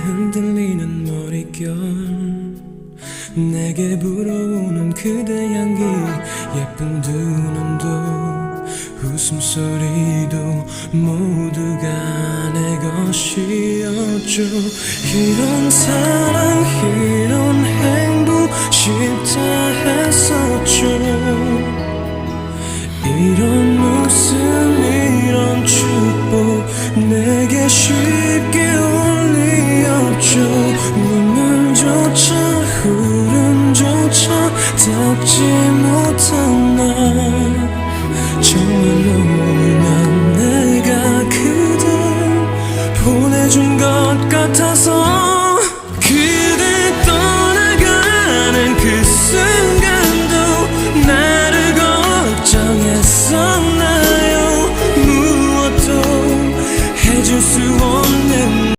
흔들리는 머릿결. 내게 불어오는 그대 향기. 예쁜 두 눈도 웃음소리도 모두가 내 것이었죠. 이런 사랑 이런 행복 쉽다 했었죠. 이런 웃음 이런 축복 내게 쉽 닿지 못한 날 정말로 울면 내가 그댈 보내준 것 같아서 그대 떠나가는 그 순간도 나를 걱정했었나요? 무엇도 해줄 수 없는